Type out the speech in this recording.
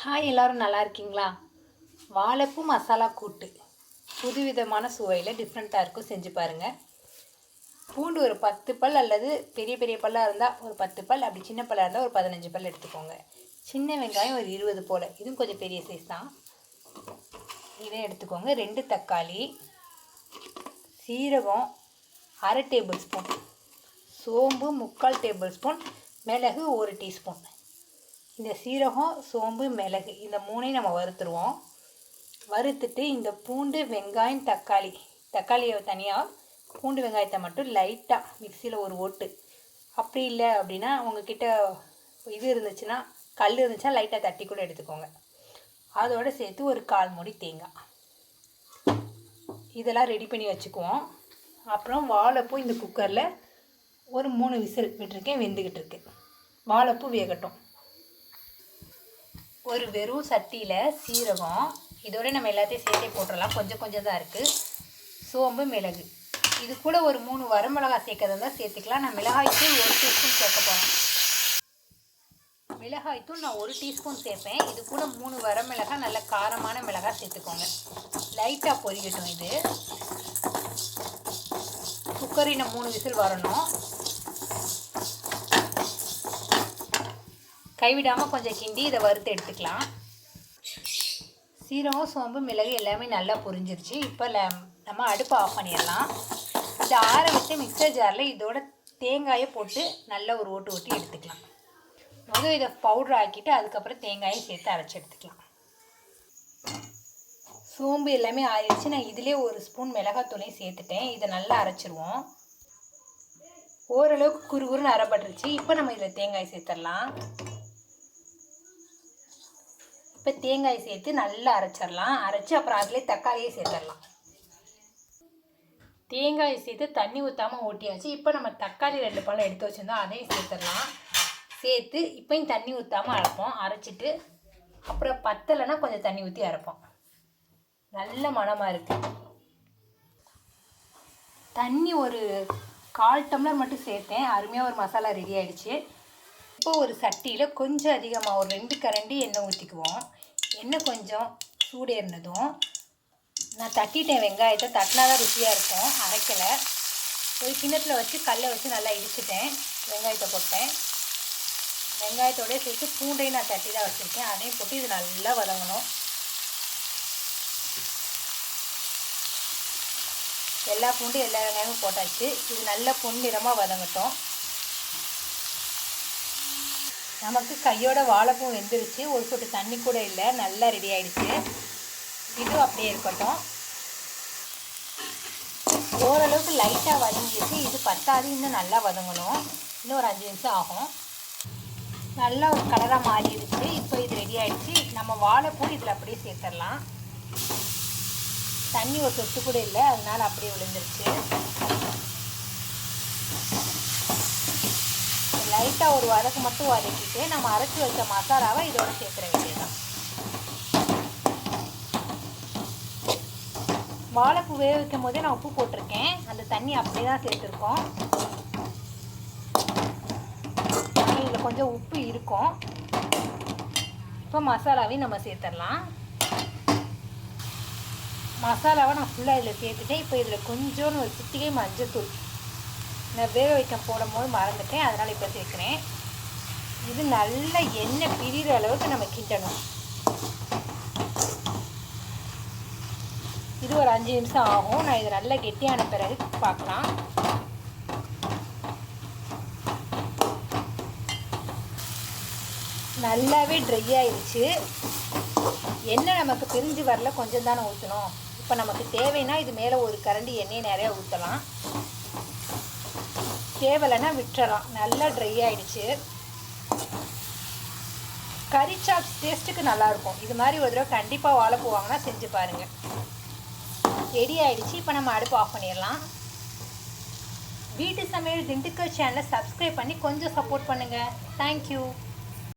Hi எல்லோரும் நல்லா இருக்கீங்களா? வாழைப்பூ மசாலா கூட்டு. புதுவிதமான சுவையில் டிஃப்ரெண்ட்டாக இருக்கும். செஞ்சு பாருங்கள் பூண்டு ஒரு பத்து பல் அல்லது பெரிய பெரிய பல்லாக இருந்தால் ஒரு பத்து பல் அப்படி சின்ன பல்லாக இருந்தால் ஒரு பதினஞ்சு பல் எடுத்துக்கோங்க. சின்ன வெங்காயம் ஒரு இருபது போல். இதுவும் கொஞ்சம் பெரிய சைஸ் தான். இதை எடுத்துக்கோங்க. ரெண்டு தக்காளி சீரகம் அரை டேபிள் ஸ்பூன் சோம்பு முக்கால் டேபிள் ஸ்பூன் மிளகு ஒரு டீஸ்பூன் இந்த சீரகம் சோம்பு மிளகு இந்த மூணையும் நம்ம வறுத்துருவோம். வறுத்துட்டு இந்த பூண்டு வெங்காயம் தக்காளி. தக்காளியை தனியாக பூண்டு வெங்காயத்தை மட்டும் லைட்டாக மிக்சியில் ஒரு ஓட்டு. அப்படி இல்லை அப்படின்னா உங்ககிட்ட இது இருந்துச்சுன்னா கல் இருந்துச்சுன்னா லைட்டாக தட்டி கூட எடுத்துக்கோங்க. அதோடு சேர்த்து ஒரு கால் மூடி தேங்காய். இதெல்லாம் ரெடி பண்ணி வச்சுக்குவோம். அப்புறம் வாழைப்பூ இந்த குக்கரில் ஒரு மூணு விசில் விட்டுருக்கேன் வெந்துக்கிட்டு இருக்கு. வாழைப்பூ வேகட்டும். ஒரு வெறும் சட்டியில் சீரகம் இதோட நம்ம எல்லாத்தையும் சேர்த்தே போட்டுடலாம் கொஞ்சம் கொஞ்சம் தான் இருக்குது சோம்பு மிளகு. இது கூட ஒரு மூணு வரமிளகாய் சேர்க்கறதா தான் சேர்த்துக்கலாம். நான் மிளகாய்க்கு ஒரு டீஸ்பூன் சேர்க்க போகிறேன் மிளகாய்த்தூள் நான் ஒரு டீஸ்பூன் சேர்ப்பேன். இது கூட மூணு வரமிளகாய் நல்ல காரமான மிளகாய் சேர்த்துக்கோங்க. லைட்டாக பொரிக்கட்டும் இது. குக்கரில் மூணு விசில் வரணும். கைவிடாமல் கொஞ்சம் கிண்டி இதை வறுத்து எடுத்துக்கலாம். சீரகம் சோம்பு மிளகு எல்லாமே நல்லா புரிஞ்சிருச்சு. இப்போ நம்ம அடுப்பை ஆஃப் பண்ணிடலாம். இதை ஆற வச்சு மிக்சர் ஜாரில் இதோட தேங்காயை போட்டு நல்லா ஒரு ஓட்டு ஓட்டி எடுத்துக்கலாம். முதல் இதை பவுட்ரு ஆக்கிட்டு அதுக்கப்புறம் தேங்காயை சேர்த்து அரைச்சி எடுத்துக்கலாம். சோம்பு எல்லாமே ஆறிடுச்சு. நான் இதிலே ஒரு ஸ்பூன் மிளகாத்தூளையும் சேர்த்துட்டேன். இதை நல்லா அரைச்சிருவோம். ஓரளவுக்கு குறுகுறுன்னு அரைப்பட்டுருச்சு. இப்போ நம்ம இதில் தேங்காய் சேர்த்துடலாம். இப்போ தேங்காய் சேர்த்து நல்லா அரைச்சிடலாம். அரைச்சி அப்புறம் அதிலே தக்காளியே சேர்த்துடலாம். தேங்காய் சேர்த்து தண்ணி ஊற்றாமல் ஓட்டியாச்சு இப்போ நம்ம தக்காளி ரெண்டு பழம் எடுத்து வச்சுருந்தோம் அதையும் சேர்த்துடலாம். சேர்த்து இப்போயும் தண்ணி ஊற்றாமல் அரைப்போம். அரைச்சிட்டு அப்புறம் பத்தலைன்னா கொஞ்சம் தண்ணி ஊற்றி அரைப்போம். நல்ல மனமாக இருக்குது தண்ணி ஒரு கால் டம்ளர் மட்டும் சேர்த்தேன். அருமையாக ஒரு மசாலா ரெடி ஆகிடுச்சு இப்போ ஒரு சட்டியில் கொஞ்சம் அதிகமாக ஒரு ரெண்டு கரண்டி எண்ணெய் ஊற்றிக்குவோம் எண்ணெய் கொஞ்சம் சூடேறினதும் நான் தட்டிட்டேன் வெங்காயத்தை தட்டினா தான் ருசியாக இருக்கும் அரைக்கலை. ஒரு கிண்ணத்தில் வச்சு கல்லை வச்சு நல்லா இடிச்சிட்டேன் வெங்காயத்தை போட்டேன். வெங்காயத்தோடய சேர்த்து பூண்டையும் நான் தட்டி தான் வச்சுருக்கேன் அதையும் போட்டு இது நல்லா வதங்கணும். எல்லா பூண்டும் எல்லா வெங்காயமும் போட்டாச்சு இது நல்லா பொன்னிறமாக வதங்கட்டும். நமக்கு கையோட வாழைப்பூ வெந்துருச்சு. ஒரு சொட்டு தண்ணி கூட இல்லை. நல்லா ரெடி ஆகிடுச்சு இதுவும் அப்படியே இருக்கட்டும். ஓரளவுக்கு லைட்டாக வதங்கிடுச்சு. இது பத்தாது. இன்னும் நல்லா வதங்கணும். இன்னும் ஒரு அஞ்சு நிமிஷம் ஆகும். நல்லா ஒரு கலராக மாறிடுச்சு. இப்போ இது ரெடி ஆகிடுச்சு நம்ம வாழைப்பூ இதில் அப்படியே சேர்த்துடலாம். தண்ணி ஒரு சொட்டு கூட இல்லை. அதனால் அப்படியே விழுந்துருச்சு. லைட்டாக ஒரு வதக்கு மட்டும் வதக்கிட்டு நம்ம அரைச்சி வச்ச மசாலாவை இதோட சேர்த்துற வேண்டியதான் வாழைப்பூ வேக வைக்கும் போதே நான் உப்பு போட்டிருக்கேன். அந்த தண்ணி அப்படியே தான் சேர்த்துருக்கோம். இதில் கொஞ்சம் உப்பு இருக்கும். இப்போ மசாலாவையும் நம்ம சேர்த்துடலாம் மசாலாவை நான் ஃபுல்லாக இதில் சேர்த்துட்டேன். இப்போ இதில் கொஞ்சோன்னு ஒரு சிட்டிகை மஞ்சள் தூள் நான் வேக வைக்க போடும் போது மறந்துட்டேன். அதனால் இப்போ சேர்க்குறேன் இது நல்ல எண்ணெய் பிரிகிற அளவுக்கு நம்ம கிண்டணும். இது ஒரு அஞ்சு நிமிஷம் ஆகும். நான் இது நல்லா கெட்டியான பிறகு பார்க்கலாம். நல்லாவே ட்ரை ஆயிடுச்சு எண்ணெய் நமக்கு பிரிஞ்சு வரல கொஞ்சம் தானே ஊற்றணும் இப்போ நமக்கு தேவைன்னா இது மேலே ஒரு கரண்டி எண்ணெயை நிறையா ஊற்றலாம் தேவலைன்னா விட்டுறலாம். நல்லா ட்ரை ஆகிடுச்சு கறி சாப்ஸ் டேஸ்ட்டுக்கு நல்லாயிருக்கும் இது மாதிரி ஒரு தடவை கண்டிப்பாக வாழை போவாங்கன்னா செஞ்சு பாருங்கள் ரெடி ஆகிடுச்சு இப்போ நம்ம அடுப்பு ஆஃப் பண்ணிடலாம். வீட்டு சமையல் திண்டுக்கல் சேனலை சப்ஸ்கிரைப் பண்ணி கொஞ்சம் சப்போர்ட் பண்ணுங்கள் தேங்க்யூ